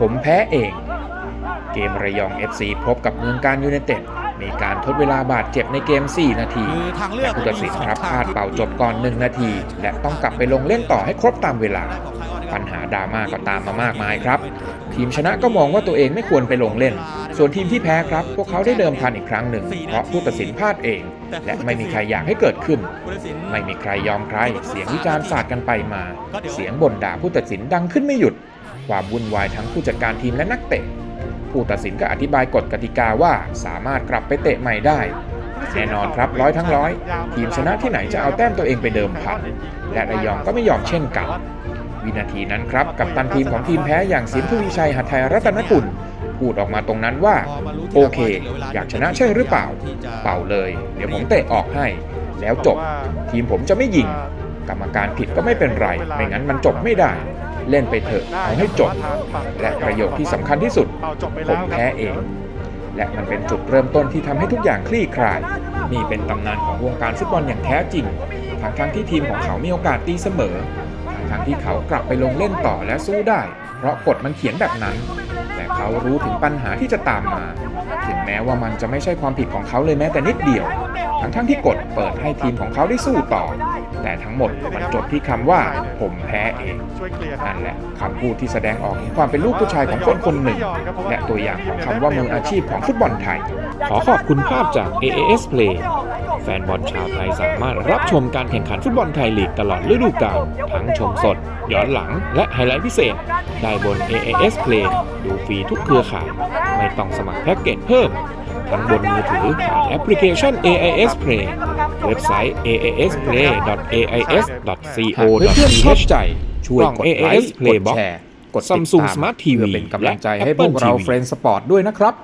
ผมแพ้เอง เกมระยอง FC พบกับเมืองการยูไนเต็ดมีการทดเวลาบาดเจ็บในเกม 4 นาทีคือทางเลือแต่กผู้ตัดสินครับพลาดเป่าจบก่อน 1 นาที และต้องกลับไปลงเล่นต่อให้ครบตามเวลา ปัญหาดราม่าก็ตามมามากมายครับ ทีมชนะก็มองว่าตัวเองไม่ควรไปลงเล่น ส่วนทีมที่แพ้ครับ พวกเขาได้เดิมพันอีกครั้งหนึ่ง เพราะผู้ตัดสินพลาดเอง และไม่มีใครอยากให้เกิดขึ้น ไม่มีใครยอมใคร เสียงวิจารณ์สาดกันไปมา เสียงบ่นด่าผู้ตัดสินดังขึ้นไม่หยุด ความวุ่นวายทั้งผู้จัดการทีมและนักเตะ ผู้ตัดสินก็อธิบายกฎกติกาว่าสามารถกลับไปเตะใหม่ได้แน่นอนครับร้อยทั้งร้อย ทีมชนะที่ไหนจะเอาแต้มตัวเองไปเดิมพันและระยองก็ไม่ยอมเช่นกัน วินาทีนั้นครับ กับตันทีมของทีมแพ้อย่างสินทวีชัยหัตถไทยรัตนกุล พูดออกมาตรงนั้นว่า โอเค อยากชนะใช่หรือเปล่า เป่าเลย เดี๋ยวผมเตะออกให้ แล้วจบ ทีมผมจะไม่ยิง กรรมการผิดก็ไม่เป็นไร ไม่งั้นมันจบไม่ได้ เล่นไปเถอะเอาให้จบ และประโยคที่สำคัญที่สุด ผมแพ้เอง และมันเป็นจุดเริ่มต้นที่ทำให้ทุกอย่างคลี่คลาย นี่เป็นตำนานของวงการฟุตบอลอย่างแท้จริงทั้งทั้งๆที่ทีมของเขามีโอกาสตีเสมอ ทั้งที่เขากลับไปลงเล่นต่อและสู้ได้ เพราะกฎมันเขียนแบบนั้น แต่เขารู้ถึงปัญหาที่จะตามมา ถึงแม้ว่ามันจะไม่ใช่ความผิดของเขาเลยแม้แต่นิดเดียว ทั้งทั้งที่กฎเปิดให้ทีมของเขาได้สู้ต่อ แต่ทั้งหมดมันจบที่คำว่า ผมแพ้เองช่วยเคลียร์นั่นแหละคำพูดที่แสดงออกถึงความเป็นลูกผู้ชายของคนคนหนึ่ง และตัวอย่างของคำว่ามืออาชีพของฟุตบอลไทย ขอขอบคุณภาพจาก AAS Play แฟนบอลชาวไทยสามารถรับชมการแข่งขันฟุตบอลไทยลีกตลอดฤดูกาลทั้งชมสด ย้อนหลัง และไฮไลท์พิเศษ ได้บน AAS Play ดูฟรีทุกเครือข่าย ไม่ต้องสมัครแพ็กเกจเพิ่ม ทั้งบนมือถือผ่านแอปพลิเคชัน AIS Play เว็บไซต์ aasplay.ais.co.th ชอบใจช่วยกดไลค์กดแชร์กด Samsung Smart TV เพื่อเป็นกำลังใจให้พวกเราเฟรนด์สปอร์ตด้วยนะครับ